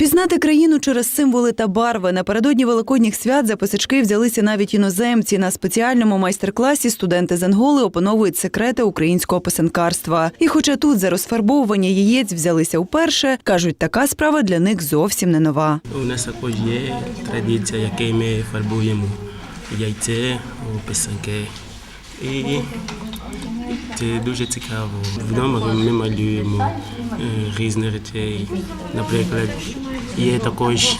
Пізнати країну через символи та барви напередодні великодніх свят за писачки взялися навіть іноземці. На спеціальному майстер-класі студенти з Анголи опановують секрети українського писанкарства. І хоча тут за розфарбовування яєць взялися вперше, кажуть, така справа для них зовсім не нова. У нас також є традиція, яку ми фарбуємо яйце у писанки. І це дуже цікаво. Вдома ми малюємо е, різні речей. Наприклад, є також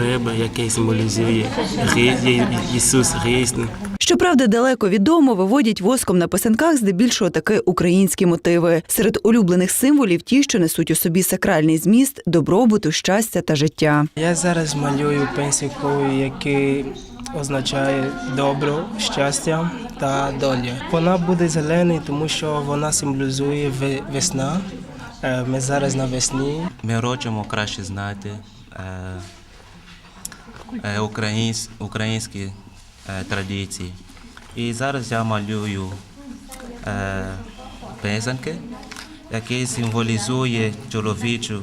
риба, яка символізує Ісус Христ. Щоправда, далеко від дому виводять воском на писанках здебільшого таки українські мотиви. Серед улюблених символів ті, що несуть у собі сакральний зміст, добробуту, щастя та життя. Я зараз малюю пенсикою, який означає добро, щастя та долю. Вона буде зеленою, тому що вона символізує ве- весна. Е, Ми зараз на весні. Ми хочемо краще знати е, е, українсь, українські традиції. І зараз я малюю писанки, які символізує чоловічу,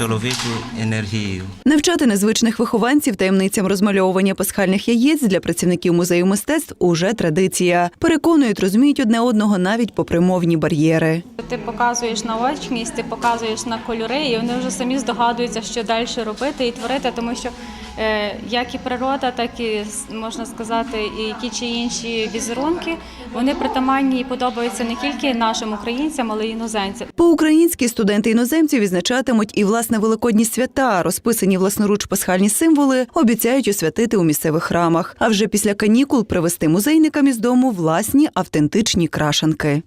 чоловічу енергію. Навчати незвичних вихованців таємницям розмальовування пасхальних яєць для працівників музею мистецтв уже традиція. Переконують, розуміють одне одного навіть попри мовні бар'єри. Ти показуєш наочність, ти показуєш на кольори, і вони вже самі здогадуються, що далі робити і творити, тому що як і природа, так і можна сказати, і ті чи інші візерунки, вони притаманні і подобаються не тільки нашим українцям, але й іноземцям. По-українськи студенти іноземців відзначатимуть і власне великодні свята, розписані власноруч пасхальні символи, обіцяють освятити у місцевих храмах. А вже після канікул привезти музейникам із дому власні автентичні крашанки.